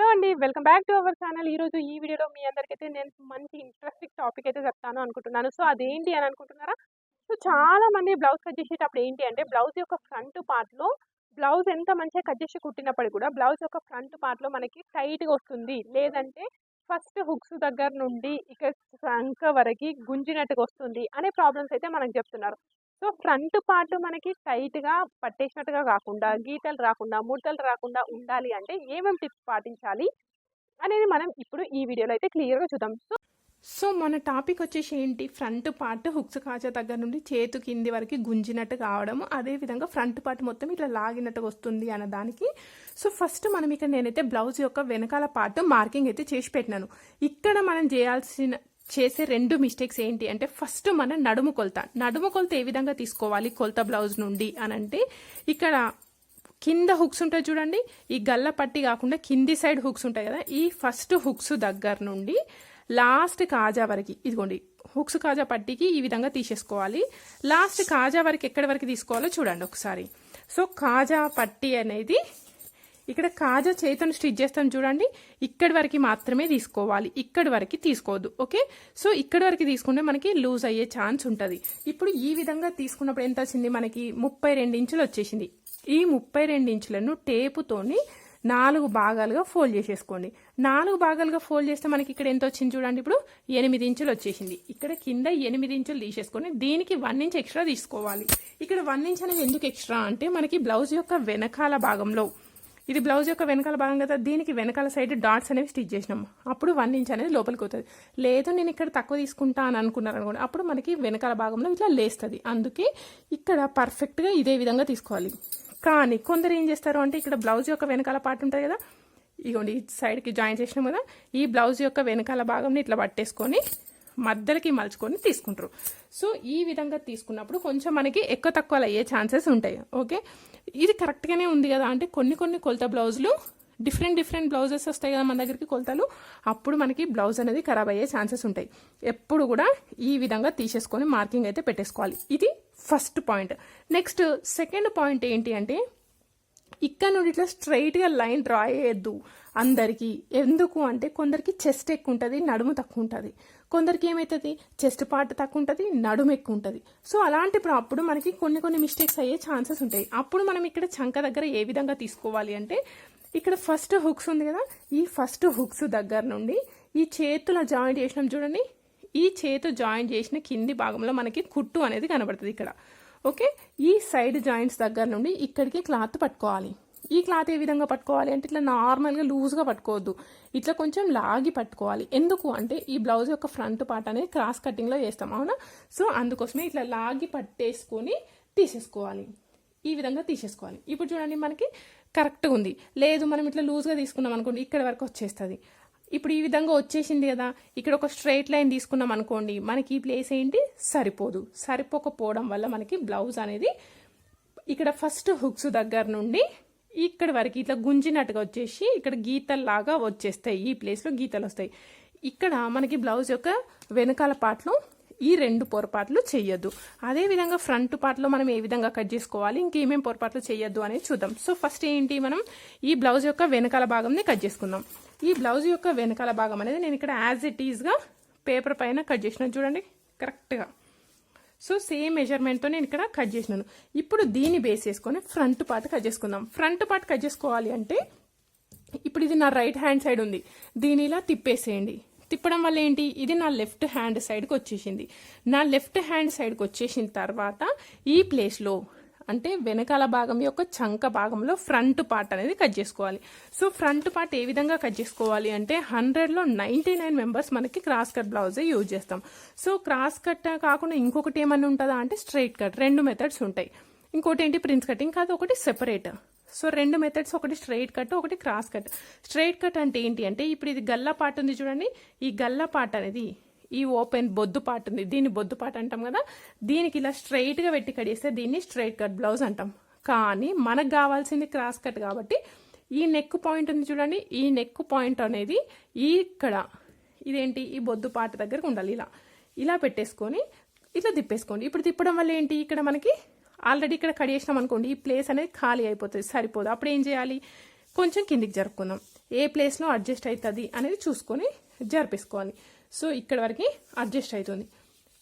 Hello అండి. Welcome back to our channel. ఈరోజు ఈ వీడియోలో మీ అందరికైతే నేను మంచి ఇంట్రెస్టింగ్ టాపిక్ అయితే చెప్తాను అనుకుంటున్నాను. సో అదేంటి అని అనుకుంటున్నారా? సో చాలా మంది బ్లౌజ్ కట్ చేసేటప్పుడు ఏంటి అంటే బ్లౌజ్ యొక్క ఫ్రంట్ పార్ట్లో బ్లౌజ్ ఎంత మంచిగా కట్ చేసి కుట్టినప్పటికీ కూడా బ్లౌజ్ యొక్క ఫ్రంట్ పార్ట్లో మనకి టైట్గా వస్తుంది. లేదంటే ఫస్ట్ హుక్స్ దగ్గర నుండి ఇక సంక వరకు గుంజినట్టుగా వస్తుంది అనే ప్రాబ్లమ్స్ అయితే మనకు చెప్తున్నారు. సో ఫ్రంట్ పార్ట్ మనకి టైట్గా పట్టేసినట్టుగా కాకుండా గీతలు రాకుండా ముడతలు రాకుండా ఉండాలి అంటే ఏమేమి టిప్స్ పాటించాలి అనేది మనం ఇప్పుడు ఈ వీడియోలో అయితే క్లియర్గా చూద్దాం. సో సో మన టాపిక్ వచ్చేసి ఏంటి? ఫ్రంట్ పార్ట్ హుక్స్ కాజా దగ్గర నుండి చేతు కింది వరకు గుంజినట్టు కావడం అదేవిధంగా ఫ్రంట్ పార్ట్ మొత్తం ఇట్లా లాగినట్టుగా వస్తుంది అన్న దానికి. సో ఫస్ట్ మనం ఇక్కడ నేనైతే బ్లౌజ్ యొక్క వెనకాల పార్ట్ మార్కింగ్ అయితే చేసి పెట్టినాను. ఇక్కడ మనం చేయాల్సిన చేసే రెండు మిస్టేక్స్ ఏంటి అంటే ఫస్ట్ మన నడుము కొలత. నడుము కొలత ఏ విధంగా తీసుకోవాలి? కొలత బ్లౌజ్ నుండి అని అంటే ఇక్కడ కింద హుక్స్ ఉంటాయి చూడండి. ఈ గల్ల పట్టి కాకుండా కింది సైడ్ హుక్స్ ఉంటాయి కదా. ఈ ఫస్ట్ హుక్స్ దగ్గర నుండి లాస్ట్ కాజా వరకు ఇదిగోండి హుక్స్ కాజా పట్టికి ఈ విధంగా తీసేసుకోవాలి. లాస్ట్ కాజా వరకు ఎక్కడి వరకు తీసుకోవాలో చూడండి ఒకసారి. సో కాజా పట్టి అనేది ఇక్కడ కాజా చేతిని స్టిచ్ చేస్తాం చూడండి. ఇక్కడి వరకు మాత్రమే తీసుకోవాలి. ఇక్కడి వరకు తీసుకోవద్దు. ఓకే? సో ఇక్కడి వరకు తీసుకుంటే మనకి లూజ్ అయ్యే ఛాన్స్ ఉంటుంది. ఇప్పుడు ఈ విధంగా తీసుకున్నప్పుడు ఎంత వచ్చింది? మనకి ముప్పై రెండు ఇంచులు వచ్చేసింది. ఈ ముప్పై రెండు ఇంచులను టేపుతోని నాలుగు భాగాలుగా ఫోల్డ్ చేసేసుకోండి. నాలుగు భాగాలుగా ఫోల్డ్ చేస్తే మనకి ఇక్కడ ఎంత వచ్చింది చూడండి ఇప్పుడు? ఎనిమిది ఇంచులు వచ్చేసింది. ఇక్కడ కింద ఎనిమిది ఇంచులు తీసేసుకొని దీనికి వన్ ఇంచ్ ఎక్స్ట్రా తీసుకోవాలి. ఇక్కడ వన్ ఇంచ్ అనేది ఎందుకు ఎక్స్ట్రా అంటే మనకి బ్లౌజ్ యొక్క వెనకాల భాగంలో ఇది బ్లౌజ్ యొక్క వెనకాల భాగం కదా దీనికి వెనకాల సైడ్ డాట్స్ అనేవి స్టిచ్ చేసినాం అప్పుడు వన్ ఇంచ్ అనేది లోపలికి అవుతుంది లేదు నేను ఇక్కడ తక్కువ తీసుకుంటా అని అనుకున్నారు అనుకోండి అప్పుడు మనకి వెనకాల భాగంలో ఇట్లా లేస్తుంది. అందుకే ఇక్కడ పర్ఫెక్ట్గా ఇదే విధంగా తీసుకోవాలి. కానీ కొందరు ఏం చేస్తారు అంటే ఇక్కడ బ్లౌజ్ యొక్క వెనకాల పార్ట్ ఉంటుంది కదా ఇగోండి ఈ సైడ్కి జాయిన్ చేసినాం కదా ఈ బ్లౌజ్ యొక్క వెనకాల భాగంని ఇట్లా పట్టేసుకొని మధ్యలకి మలుచుకొని తీసుకుంటారు. సో ఈ విధంగా తీసుకున్నప్పుడు కొంచెం మనకి ఎక్కువ తక్కువలు అయ్యే ఛాన్సెస్ ఉంటాయి. ఓకే? ఇది కరెక్ట్గానే ఉంది కదా. అంటే కొన్ని కొన్ని కొలత బ్లౌజులు డిఫరెంట్ డిఫరెంట్ బ్లౌజెస్ వస్తాయి కదా మన దగ్గరికి కొలతలు. అప్పుడు మనకి బ్లౌజ్ అనేది ఖరాబ్ అయ్యే ఛాన్సెస్ ఉంటాయి. ఎప్పుడు కూడా ఈ విధంగా తీసేసుకొని మార్కింగ్ అయితే పెట్టేసుకోవాలి. ఇది first point next second point ఏంటి అంటే ఇక్కడ నుండి ఇట్లా స్ట్రైట్గా లైన్ డ్రా చేయొద్దు అందరికీ. ఎందుకు అంటే కొందరికి చెస్ట్ ఎక్కువ ఉంటుంది నడుము తక్కువ ఉంటుంది. కొందరికి ఏమవుతుంది చెస్ట్ పార్ట్ తక్కువ ఉంటుంది నడుము ఎక్కువ ఉంటుంది సో అలాంటి అప్పుడు మనకి కొన్ని కొన్ని మిస్టేక్స్ అయ్యే ఛాన్సెస్ ఉంటాయి. అప్పుడు మనం ఇక్కడ చంక దగ్గర ఏ విధంగా తీసుకోవాలి అంటే ఇక్కడ ఫస్ట్ హుక్స్ ఉంది కదా? ఈ ఫస్ట్ హుక్స్ దగ్గర నుండి ఈ చేతుల జాయింట్ చేసినాం చూడండి. ఈ చేతు జాయింట్ చేసిన కింది భాగంలో మనకి కుట్టు అనేది కనబడుతుంది ఇక్కడ. ఓకే? ఈ సైడ్ జాయింట్స్ దగ్గర నుండి ఇక్కడికి క్లాత్ పట్టుకోవాలి. ఈ క్లాత్ ఏ విధంగా పట్టుకోవాలి అంటే ఇట్లా నార్మల్గా లూజ్గా పట్టుకోవద్దు. ఇట్లా కొంచెం లాగి పట్టుకోవాలి. ఎందుకు అంటే ఈ బ్లౌజ్ యొక్క ఫ్రంట్ పార్ట్ అనేది క్రాస్ కటింగ్లో చేస్తాం అవునా? సో అందుకోసమే ఇట్లా లాగి పట్టేసుకొని తీసేసుకోవాలి. ఈ విధంగా తీసేసుకోవాలి. ఇప్పుడు చూడండి మనకి కరెక్ట్గా ఉంది. లేదు మనం ఇట్లా లూజ్గా తీసుకున్నాం అనుకోండి ఇక్కడ వరకు వచ్చేస్తుంది. ఇప్పుడు ఈ విధంగా వచ్చేసింది కదా ఇక్కడ ఒక స్ట్రైట్ లైన్ తీసుకున్నాం అనుకోండి మనకి ఈ ప్లేస్ ఏంటి? సరిపోదు. సరిపోకపోవడం వల్ల మనకి బ్లౌజ్ అనేది ఇక్కడ ఫస్ట్ హుక్స్ దగ్గర నుండి ఇక్కడ వరకు ఇట్లా గుంజినట్టుగా వచ్చేసి ఇక్కడ గీతల్లాగా వచ్చేస్తాయి. ఈ ప్లేస్లో గీతలు వస్తాయి. ఇక్కడ మనకి బ్లౌజ్ యొక్క వెనకాల పాటలు ఈ రెండు పొరపాట్లు చేయొద్దు అదేవిధంగా ఫ్రంట్ పార్ట్లో మనం ఏ విధంగా కట్ చేసుకోవాలి ఇంకేమేం పొరపాట్లు చేయొద్దు అనేది చూద్దాం. సో ఫస్ట్ ఏంటి మనం ఈ బ్లౌజ్ యొక్క వెనకాల భాగంని కట్ చేసుకుందాం. ఈ బ్లౌజ్ యొక్క వెనకాల భాగం అనేది నేను ఇక్కడ యాజ్ ఇట్ ఈజ్గా పేపర్ పైన కట్ చేసిన చూడండి కరెక్ట్గా సో సేమ్ మెజర్మెంట్తో నేను ఇక్కడ కట్ చేసినాను. ఇప్పుడు దీన్ని బేస్ చేసుకొని ఫ్రంట్ పార్ట్ కట్ చేసుకుందాం. ఫ్రంట్ పార్ట్ కట్ చేసుకోవాలి అంటే ఇప్పుడు ఇది నా రైట్ హ్యాండ్ సైడ్ ఉంది. దీని ఇలా తిప్పేసేయండి. తిప్పడం వల్ల ఏంటి? ఇది నా లెఫ్ట్ హ్యాండ్ సైడ్కి వచ్చేసింది. నా లెఫ్ట్ హ్యాండ్ సైడ్కి వచ్చేసిన తర్వాత ఈ ప్లేస్లో అంటే వెనకాల భాగం యొక్క చంక భాగంలో ఫ్రంట్ పార్ట్ అనేది కట్ చేసుకోవాలి. సో ఫ్రంట్ పార్ట్ ఏ విధంగా కట్ చేసుకోవాలి అంటే హండ్రెడ్లో నైంటీ నైన్ మెంబర్స్ మనకి క్రాస్ కట్ బ్లౌజే యూజ్ చేస్తాం. సో క్రాస్ కట్ కాకుండా ఇంకొకటి ఏమన్నా ఉంటుందా అంటే స్ట్రైట్ కట్ రెండు మెథడ్స్ ఉంటాయి. ఇంకోటి ఏంటి? ప్రిన్స్ కటింగ్ కాదు ఒకటి సెపరేట్ సో రెండు మెథడ్స్ ఒకటి స్ట్రైట్ కట్ ఒకటి క్రాస్ కట్ స్ట్రైట్ కట్ అంటే ఏంటి అంటే ఇప్పుడు ఇది గల్లా పార్ట్ ఉంది చూడండి. ఈ గల్లా పార్ట్ అనేది ఈ ఓపెన్ బొద్దు ఉంది దీన్ని బొద్దు అంటాం కదా దీనికి ఇలా స్ట్రైట్గా పెట్టి కడిస్తే దీన్ని స్ట్రైట్ కట్ బ్లౌజ్ అంటాం. కానీ మనకు కావాల్సింది క్రాస్ కట్ కాబట్టి ఈ నెక్ పాయింట్ ఉంది చూడండి ఈ నెక్ పాయింట్ అనేది ఇక్కడ ఇదేంటి ఈ బొద్దు పాట దగ్గరకు ఉండాలి ఇలా. ఇలా పెట్టేసుకొని ఇట్లా తిప్పేసుకోండి. ఇప్పుడు తిప్పడం వల్ల ఏంటి ఇక్కడ మనకి? ఆల్రెడీ ఇక్కడ కడిగేసినాం అనుకోండి ఈ ప్లేస్ అనేది ఖాళీ అయిపోతుంది సరిపోదు. అప్పుడు ఏం చేయాలి? కొంచెం కిందికి జరుపుకుందాం. ఏ ప్లేస్లో అడ్జస్ట్ అవుతుంది అనేది చూసుకొని జరిపేసుకోవాలి. సో ఇక్కడ వరకు అడ్జస్ట్ అవుతుంది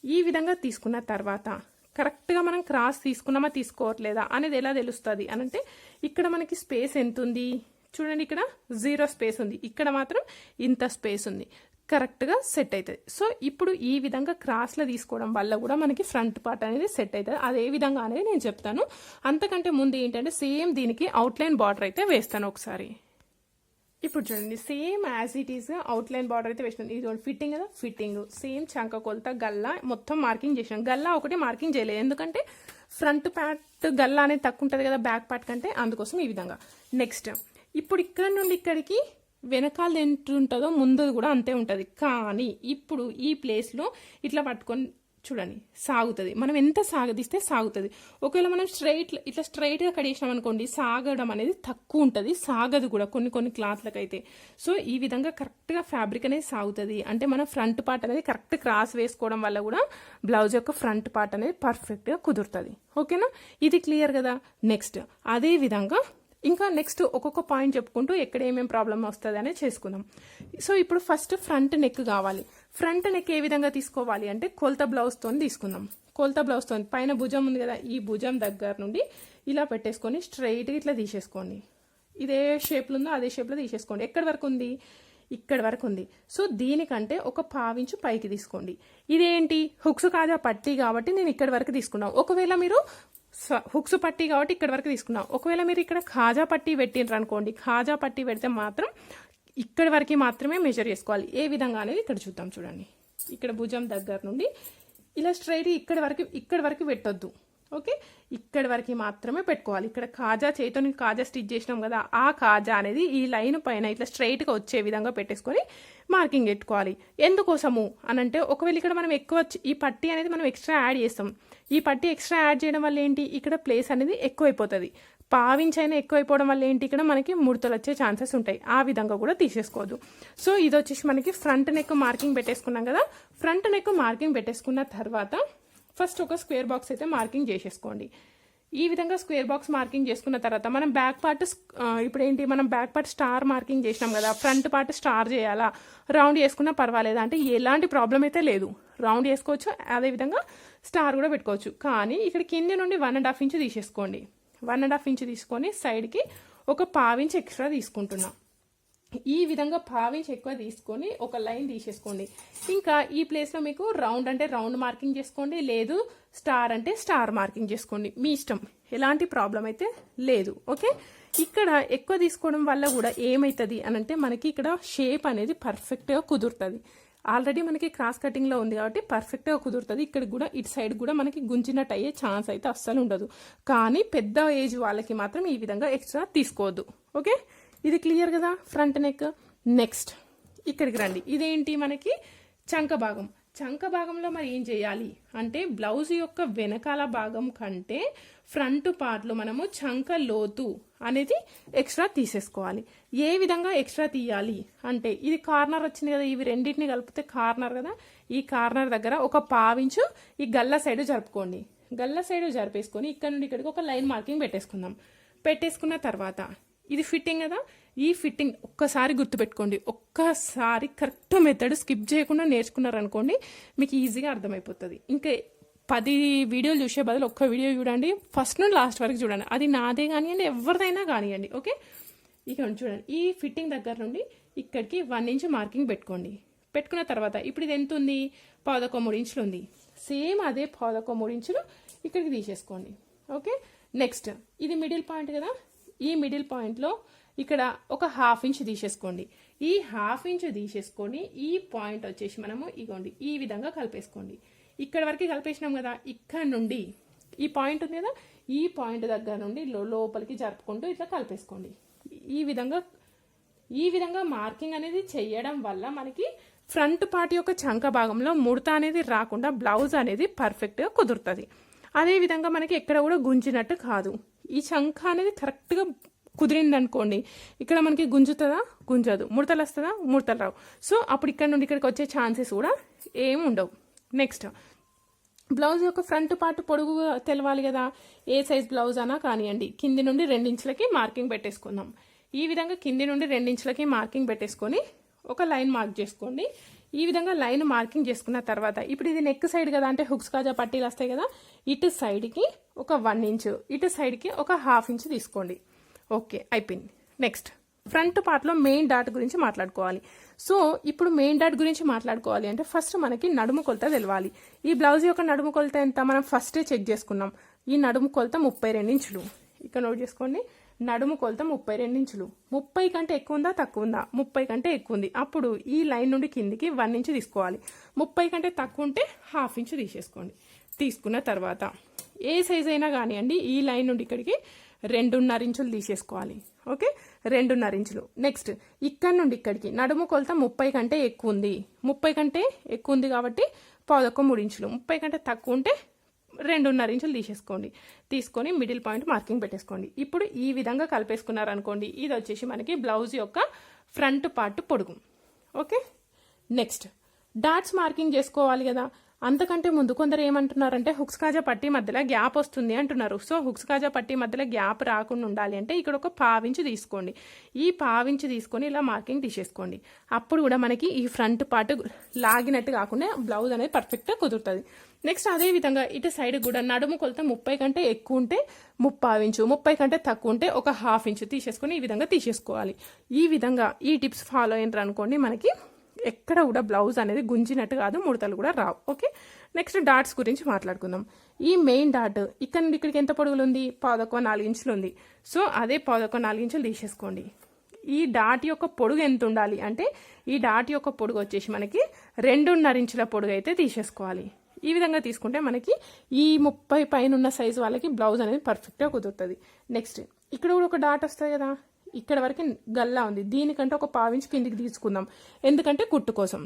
ఈ విధంగా తీసుకున్న తర్వాత కరెక్ట్గా మనం క్రాస్ తీసుకున్నామా తీసుకోవట్లేదా అనేది ఎలా తెలుస్తుంది? అని అంటే ఇక్కడ మనకి స్పేస్ ఎంత ఉంది చూడండి ఇక్కడ జీరో స్పేస్ ఉంది. ఇక్కడ మాత్రం ఇంత స్పేస్ ఉంది. కరెక్ట్గా సెట్ అవుతుంది సో ఇప్పుడు ఈ విధంగా క్రాస్లో తీసుకోవడం వల్ల కూడా మనకి ఫ్రంట్ పార్ట్ అనేది సెట్ అవుతుంది అదే విధంగా అనేది నేను చెప్తాను. అంతకంటే ముందు ఏంటంటే సేమ్ దీనికి అవుట్లైన్ బార్డర్ అయితే వేస్తాను ఒకసారి. ఇప్పుడు చూడండి same as it is outline border అయితే వేసినాను. ఇది ఫిట్టింగ్ కదా? ఫిట్టింగ్ సేమ్ చంక కొలత గల్లా మొత్తం మార్కింగ్ చేసినాం గల్లా ఒకటి మార్కింగ్ చేయలేదు. ఎందుకంటే ఫ్రంట్ ప్యాట్ గల్లా అనేది తక్కువ ఉంటుంది కదా బ్యాక్ ప్యాట్ కంటే అందుకోసం ఈ విధంగా. నెక్స్ట్ ఇప్పుడు ఇక్కడ నుండి ఇక్కడికి వెనకాల ఎంత ఉంటుందో ముందు కూడా అంతే ఉంటుంది. కానీ ఇప్పుడు ఈ ప్లేస్లో ఇట్లా పట్టుకొని చూడండి సాగుతుంది. మనం ఎంత సాగదీస్తే సాగుతుంది. ఒకవేళ మనం స్ట్రైట్ ఇట్లా స్ట్రైట్గా కడిగేసినాం అనుకోండి సాగడం అనేది తక్కువ ఉంటుంది సాగదు కూడా కొన్ని కొన్ని క్లాత్లకు అయితే సో ఈ విధంగా కరెక్ట్గా ఫ్యాబ్రిక్ అనేది సాగుతుంది. అంటే మనం ఫ్రంట్ పార్ట్ అనేది కరెక్ట్ క్రాస్ వేసుకోవడం వల్ల కూడా బ్లౌజ్ యొక్క ఫ్రంట్ పార్ట్ అనేది పర్ఫెక్ట్గా కుదురుతుంది. ఓకేనా? ఇది క్లియర్ కదా? నెక్స్ట్ అదే విధంగా ఇంకా నెక్స్ట్ ఒక్కొక్క పాయింట్ చెప్పుకుంటూ ఎక్కడ ఏమేమి ప్రాబ్లమ్ వస్తుంది అనేది చేసుకుందాం. సో ఇప్పుడు ఫస్ట్ ఫ్రంట్ నెక్ కావాలి. ఫ్రంట్ నెక్ ఏ విధంగా తీసుకోవాలి అంటే కొలత బ్లౌజ్తో తీసుకుందాం. కొలత బ్లౌజ్తో పైన భుజం ఉంది కదా ఈ భుజం దగ్గర నుండి ఇలా పెట్టేసుకొని స్ట్రైట్గా ఇట్లా తీసేసుకోండి. ఇదే షేప్లో ఉందో అదే షేప్లో తీసేసుకోండి. ఎక్కడి వరకు ఉంది? ఇక్కడ వరకు ఉంది. సో దీనికంటే ఒక పావించు పైకి తీసుకోండి. ఇదేంటి? హుక్స్ కాజా పట్టి కాబట్టి నేను ఇక్కడ వరకు తీసుకున్నాను. ఒకవేళ మీరు స- హుక్స్ పట్టి కాబట్టి ఇక్కడ వరకు తీసుకున్నాం ఒకవేళ మీరు ఇక్కడ ఖాజా పట్టి పెట్టిండ్రు అనుకోండి ఖాజా పట్టి పెడితే మాత్రం ఇక్కడి వరకు మాత్రమే మెజర్ చేసుకోవాలి. ఏ విధంగా అనేది ఇక్కడ చూద్దాం చూడండి. ఇక్కడ భుజం దగ్గర నుండి ఇలా స్ట్రైట్ ఇక్కడ వరకు ఇక్కడ వరకు పెట్టొద్దు. ఓకే ఇక్కడి వరకు మాత్రమే పెట్టుకోవాలి. ఇక్కడ కాజా చేతితో కాజా స్టిచ్ చేసినాం కదా ఆ కాజా అనేది ఈ లైన్ పైన ఇట్లా స్ట్రైట్గా వచ్చే విధంగా పెట్టేసుకొని మార్కింగ్ పెట్టుకోవాలి. ఎందుకోసము? అని అంటే ఒకవేళ ఇక్కడ మనం ఎక్కువ ఈ పట్టి అనేది మనం ఎక్స్ట్రా యాడ్ చేస్తాం. ఈ పట్టి ఎక్స్ట్రా యాడ్ చేయడం వల్ల ఏంటి? ఇక్కడ ప్లేస్ అనేది ఎక్కువైపోతుంది. పావించైనా ఎక్కువైపోవడం వల్ల ఏంటి? ఇక్కడ మనకి ముడతలు వచ్చే ఛాన్సెస్ ఉంటాయి. ఆ విధంగా కూడా తీసేసుకోవద్దు. సో ఇది వచ్చేసి మనకి ఫ్రంట్ నెక్ మార్కింగ్ పెట్టేసుకున్నాం కదా. ఫ్రంట్ నెక్ మార్కింగ్ పెట్టేసుకున్న తర్వాత ఫస్ట్ ఒక స్క్వేర్ బాక్స్ అయితే మార్కింగ్ చేసేసుకోండి. ఈ విధంగా స్క్వేర్ బాక్స్ మార్కింగ్ చేసుకున్న తర్వాత మనం బ్యాక్ పార్ట్ ఇప్పుడు ఏంటి? మనం బ్యాక్ పార్ట్ స్టార్ మార్కింగ్ చేసినాం కదా. ఫ్రంట్ పార్ట్ స్టార్ చేయాలా? రౌండ్ చేసుకున్నా పర్వాలేదా? అంటే ఎలాంటి ప్రాబ్లం అయితే లేదు. రౌండ్ చేసుకోవచ్చు. అదేవిధంగా స్టార్ కూడా పెట్టుకోవచ్చు. కానీ ఇక్కడ కింద నుండి వన్ అండ్ హాఫ్ ఇంచ్ తీసేసుకోండి. వన్ అండ్ హాఫ్ ఇంచ్ తీసుకొని సైడ్కి ఒక పావించ్ ఎక్స్ట్రా తీసుకుంటున్నాం. ఈ విధంగా పావించి ఎక్కువ తీసుకొని ఒక లైన్ తీసేసుకోండి. ఇంకా ఈ ప్లేస్లో మీకు రౌండ్ అంటే రౌండ్ మార్కింగ్ చేసుకోండి లేదు స్టార్ అంటే స్టార్ మార్కింగ్ చేసుకోండి. మీ ఇష్టం. ఎలాంటి ప్రాబ్లం అయితే లేదు. ఓకే? ఇక్కడ ఎక్కువ తీసుకోవడం వల్ల కూడా ఏమవుతుంది అనంటే మనకి ఇక్కడ షేప్ అనేది పర్ఫెక్ట్గా కుదురుతుంది. ఆల్రెడీ మనకి క్రాస్ కటింగ్లో ఉంది కాబట్టి పర్ఫెక్ట్గా కుదురుతుంది. ఇక్కడ కూడా ఇటు సైడ్ కూడా మనకి గుంజినట్టు అయ్యే ఛాన్స్ అయితే అస్సలు ఉండదు. కానీ పెద్ద ఏజ్ వాళ్ళకి మాత్రం ఈ విధంగా ఎక్స్ట్రా తీసుకోవద్దు. ఓకే? ఇది క్లియర్ కదా? ఫ్రంట్ నెక్ నెక్స్ట్ ఇక్కడికి రండి. ఇదేంటి మనకి? చంక భాగం. చంక భాగంలో మరి ఏం చేయాలి? అంటే బ్లౌజ్ యొక్క వెనకాల భాగం కంటే ఫ్రంట్ పార్ట్లో మనము చంక లోతు అనేది ఎక్స్ట్రా తీసేసుకోవాలి. ఏ విధంగా ఎక్స్ట్రా తీయాలి? అంటే ఇది కార్నర్ వచ్చింది కదా ఇవి రెండింటిని కలిపితే కార్నర్ కదా. ఈ కార్నర్ దగ్గర ఒక పావించు ఈ గల్ల సైడ్ జరుపుకోండి. గల్ల సైడ్ జరిపేసుకొని ఇక్కడ నుండి ఇక్కడికి ఒక లైన్ మార్కింగ్ పెట్టేసుకుందాం. పెట్టేసుకున్న తర్వాత ఇది ఫిట్టింగ్ కదా ఈ ఫిట్టింగ్ ఒక్కసారి గుర్తుపెట్టుకోండి. ఒక్కసారి కరెక్ట్ మెథడ్ స్కిప్ చేయకుండా నేర్చుకున్నారనుకోండి మీకు ఈజీగా అర్థమైపోతుంది. ఇంకా పది వీడియోలు చూసే బదులు ఒక్క వీడియో చూడండి. ఫస్ట్ నుండి లాస్ట్ వరకు చూడండి. అది నాదే కానివ్వండి ఎవరిదైనా కానివ్వండి ఓకే ఇక చూడండి. ఈ ఫిట్టింగ్ దగ్గర నుండి ఇక్కడికి వన్ ఇంచ్ మార్కింగ్ పెట్టుకోండి. పెట్టుకున్న తర్వాత ఇప్పుడు ఇది ఎంత ఉంది? పాదొక మూడు ఇంచులు ఉంది. సేమ్ అదే పాదొక మూడు ఇంచులు ఇక్కడికి తీసేసుకోండి ఓకే నెక్స్ట్ ఇది మిడిల్ పాయింట్ కదా? ఈ మిడిల్ పాయింట్లో ఇక్కడ ఒక హాఫ్ ఇంచ్ తీసేసుకోండి. ఈ హాఫ్ ఇంచ్ తీసేసుకొని ఈ పాయింట్ వచ్చేసి మనము ఇగోండి ఈ విధంగా కలిపేసుకోండి. ఇక్కడ వరకు కలిపేసినాం కదా ఇక్కడ నుండి ఈ పాయింట్ ఉంది కదా ఈ పాయింట్ దగ్గర నుండి లోపలికి జరుపుకుంటూ ఇట్లా కలిపేసుకోండి. ఈ విధంగా ఈ విధంగా మార్కింగ్ అనేది చేయడం వల్ల మనకి ఫ్రంట్ పార్ట్ యొక్క చంక భాగంలో ముడత అనేది రాకుండా బ్లౌజ్ అనేది పర్ఫెక్ట్గా కుదురుతుంది. అదేవిధంగా మనకి ఎక్కడ కూడా గుంజినట్టు కాదు. ఈ చంక అనేది కరెక్ట్గా కుదిరిందనుకోండి ఇక్కడ మనకి గుంజుతుందా గుంజదు. ముడతలు వస్తుందా ముడతలు రావు. సో అప్పుడు ఇక్కడ నుండి ఇక్కడికి వచ్చే ఛాన్సెస్ కూడా ఏమి ఉండవు. నెక్స్ట్ బ్లౌజ్ యొక్క ఫ్రంట్ పార్ట్ పొడుగు తెలవాలి కదా. ఏ సైజ్ బ్లౌజ్ అనా కానివ్వండి కింది నుండి రెండించులకి మార్కింగ్ పెట్టేసుకుందాం. ఈ విధంగా కింది నుండి రెండించులకి మార్కింగ్ పెట్టేసుకొని ఒక లైన్ మార్క్ చేసుకోండి. ఈ విధంగా లైన్ మార్కింగ్ చేసుకున్న తర్వాత ఇప్పుడు ఇది నెక్ సైడ్ కదా అంటే హుక్స్ కాజా పట్టీలు వస్తాయి కదా ఇటు సైడ్కి ఒక వన్ ఇంచ్ ఇటు సైడ్కి ఒక హాఫ్ ఇంచ్ తీసుకోండి. ఓకే అయిపోయింది. నెక్స్ట్ ఫ్రంట్ పార్ట్లో మెయిన్ డాట్ గురించి మాట్లాడుకోవాలి. సో ఇప్పుడు మెయిన్ డాట్ గురించి మాట్లాడుకోవాలి అంటే ఫస్ట్ మనకి నడుము కొలత తెలవాలి. ఈ బ్లౌజ్ యొక్క నడుము కొలత ఎంత? మనం ఫస్టే చెక్ చేసుకున్నాం. ఈ నడుము కొలత ముప్పై రెండు ఇంచులు. ఇక్కడ నోట్ చేసుకోండి. నడుము కొలత ముప్పై రెండు ఇంచులు. ముప్పై కంటే ఎక్కువ ఉందా? తక్కువ ఉందా? ముప్పై కంటే ఎక్కువ ఉంది. అప్పుడు ఈ లైన్ నుండి కిందికి వన్ ఇంచు తీసుకోవాలి. ముప్పై కంటే తక్కువ ఉంటే హాఫ్ ఇంచు తీసేసుకోండి. తీసుకున్న తర్వాత ఏ సైజ్ అయినా కానివ్వండి ఈ లైన్ నుండి ఇక్కడికి రెండున్నర ఇంచులు తీసేసుకోవాలి. ఓకే? రెండున్నర ఇంచులు. నెక్స్ట్ ఇక్కడ నుండి ఇక్కడికి. నడుము కొలత ముప్పై కంటే ఎక్కువ ఉంది. ముప్పై కంటే ఎక్కువ ఉంది కాబట్టి పాదొక్క మూడు ఇంచులు. ముప్పై కంటే తక్కువ ఉంటే రెండున్నర ఇంచులు తీసేసుకోండి. తీసుకొని మిడిల్ పాయింట్ మార్కింగ్ పెట్టేసుకోండి. ఇప్పుడు ఈ విధంగా కలిపేసుకున్నారనుకోండి ఇది వచ్చేసి మనకి బ్లౌజ్ యొక్క ఫ్రంట్ పార్ట్ పొడుగు. ఓకే? నెక్స్ట్ డాట్స్ మార్కింగ్ చేసుకోవాలి కదా. అంతకంటే ముందు కొందరు ఏమంటున్నారంటే హుక్స్ కాజా పట్టి మధ్యలో గ్యాప్ వస్తుంది అంటున్నారు. సో హుక్స్ కాజా పట్టి మధ్యలో గ్యాప్ రాకుండా ఉండాలి అంటే ఇక్కడ ఒక పావించి తీసుకోండి. ఈ పావించి తీసుకొని ఇలా మార్కింగ్ తీసేసుకోండి. అప్పుడు కూడా మనకి ఈ ఫ్రంట్ పార్ట్ లాగినట్టు కాకుండా బ్లౌజ్ అనేది పర్ఫెక్ట్గా కుదురుతుంది. నెక్స్ట్ అదే విధంగా ఇటు సైడ్ కూడా నడుము కొలత ముప్పై కంటే ఎక్కువ ఉంటే ముప్పావు ఇంచు ముప్పై కంటే తక్కువ ఉంటే ఒక హాఫ్ ఇంచు తీసేసుకొని ఈ విధంగా తీసేసుకోవాలి. ఈ విధంగా ఈ టిప్స్ ఫాలో అయినారు అనుకోండి మనకి ఎక్కడ కూడా బ్లౌజ్ అనేది గుంజినట్టు కాదు ముడతలు కూడా రావు. ఓకే? నెక్స్ట్ డాట్స్ గురించి మాట్లాడుకుందాం. ఈ మెయిన్ డాట్ ఇక్కడ నుండి ఇక్కడికి ఎంత పొడుగులు ఉంది పాదొక నాలుగు ఇంచులు ఉంది సో అదే పాదొక నాలుగు ఇంచులు తీసేసుకోండి. ఈ డాట్ యొక్క పొడుగు ఎంత ఉండాలి అంటే ఈ డాట్ యొక్క పొడుగు వచ్చేసి మనకి రెండున్నర ఇంచుల పొడుగు అయితే తీసేసుకోవాలి. ఈ విధంగా తీసుకుంటే మనకి ఈ ముప్పై పైన ఉన్న సైజు వాళ్ళకి బ్లౌజ్ అనేది పర్ఫెక్ట్గా కుదురుతుంది. నెక్స్ట్ ఇక్కడ కూడా ఒక డాట్ వస్తుంది కదా? ఇక్కడ వరకు గల్లా ఉంది. దీనికంటే ఒక పావించి కిందికి తీసుకుందాం. ఎందుకంటే కుట్టు కోసం.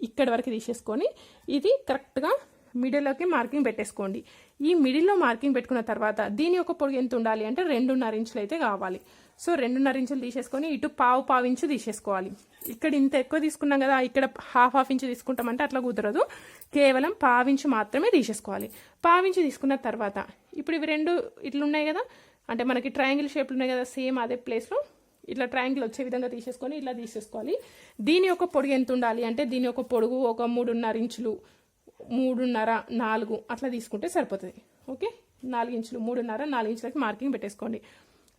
ఇక్కడ వరకు తీసేసుకొని ఇది కరెక్ట్గా మిడిల్లోకి మార్కింగ్ పెట్టేసుకోండి. ఈ మిడిల్లో మార్కింగ్ పెట్టుకున్న తర్వాత దీని యొక్క పొడుగు ఎంత ఉండాలి అంటే రెండున్నర ఇంచులు అయితే కావాలి. సో రెండున్నర ఇంచులు తీసేసుకొని ఇటు పావు పావు ఇంచు తీసేసుకోవాలి. ఇక్కడ ఇంత ఎక్కువ తీసుకున్నాం కదా ఇక్కడ హాఫ్ హాఫ్ ఇంచు తీసుకుంటామంటే అట్లా కుదరదు. కేవలం పావించు మాత్రమే తీసేసుకోవాలి. పావించు తీసుకున్న తర్వాత ఇప్పుడు ఇవి రెండు ఇట్లున్నాయి కదా అంటే మనకి ట్రయాంగిల్ షేప్లు ఉన్నాయి కదా సేమ్ అదే ప్లేస్లో ఇట్లా ట్రయాంగిల్ వచ్చే విధంగా తీసేసుకొని ఇట్లా తీసేసుకోవాలి. దీని యొక్క పొడుగు ఎంత ఉండాలి అంటే దీని యొక్క పొడుగు ఒక మూడున్నర ఇంచులు మూడున్నర నాలుగు అట్లా తీసుకుంటే సరిపోతుంది. ఓకే? నాలుగు ఇంచులు మూడున్నర నాలుగు ఇంచులకి మార్కింగ్ పెట్టేసుకోండి.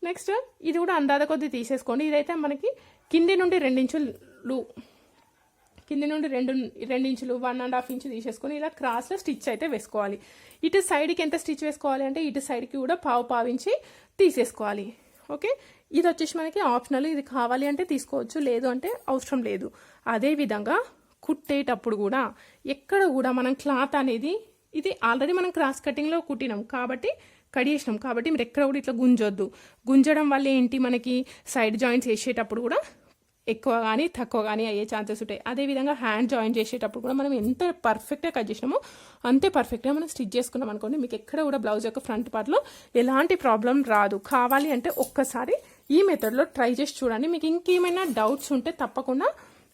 నెక్స్ట్ ఇది కూడా అందాద కొద్దీ తీసేసుకోండి. ఇదైతే మనకి కింది నుండి రెండించులు కింది నుండి రెండు రెండు ఇంచులు వన్ అండ్ హాఫ్ ఇంచు తీసేసుకొని ఇలా క్రాస్లో స్టిచ్ అయితే వేసుకోవాలి. ఇటు సైడ్కి ఎంత స్టిచ్ వేసుకోవాలి అంటే ఇటు సైడ్కి కూడా పావు పావించి తీసేసుకోవాలి. ఓకే ఇది వచ్చేసి మనకి ఆప్షనల్ ఇది కావాలి అంటే తీసుకోవచ్చు లేదు అంటే అవసరం లేదు. అదేవిధంగా కుట్టేటప్పుడు కూడా ఎక్కడ కూడా మనం క్లాత్ అనేది ఇది ఆల్రెడీ మనం క్రాస్ కటింగ్లో కుట్టినాం కాబట్టి కడిగేసినాం కాబట్టి మీరు ఎక్కడ కూడా ఇట్లా గుంజొద్దు. గుంజడం వల్ల ఏంటి? మనకి సైడ్ జాయింట్స్ వేసేటప్పుడు కూడా ఎక్కువ కానీ తక్కువ కానీ అయ్యే ఛాన్సెస్ ఉంటాయి. అదేవిధంగా హ్యాండ్ జాయిన్ చేసేటప్పుడు కూడా మనం ఎంత పర్ఫెక్ట్గా కట్ చేసినామో అంతే పర్ఫెక్ట్గా మనం స్టిచ్ చేసుకున్నాం అనుకోండి మీకు ఎక్కడ కూడా బ్లౌజ్ యొక్క ఫ్రంట్ పార్ట్లో ఎలాంటి ప్రాబ్లం రాదు. కావాలి అంటే ఒక్కసారి ఈ మెథడ్లో ట్రై చేసి చూడండి. మీకు ఇంకేమైనా డౌట్స్ ఉంటే తప్పకుండా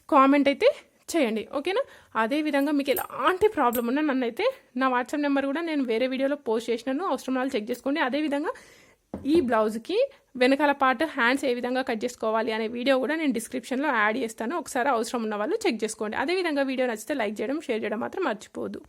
కామెంట్ అయితే చేయండి. ఓకేనా? అదే విధంగా మీకు ఎలాంటి ప్రాబ్లం ఉన్నా నన్ను అయితే నా వాట్సాప్ నెంబర్ కూడా నేను వేరే వీడియోలో పోస్ట్ చేసినాను. అవసరం వాళ్ళు చెక్ చేసుకోండి. అదేవిధంగా ఈ బ్లౌజ్కి వెనకాల పార్ట్ హ్యాండ్స్ ఏ విధంగా కట్ చేసుకోవాలి అనే వీడియో కూడా నేను డిస్క్రిప్షన్లో యాడ్ చేస్తాను. ఒకసారి అవసరం ఉన్న వాళ్ళు చెక్ చేసుకోండి. అదేవిధంగా వీడియో నచ్చితే లైక్ చేయడం షేర్ చేయడం మాత్రం మర్చిపోదు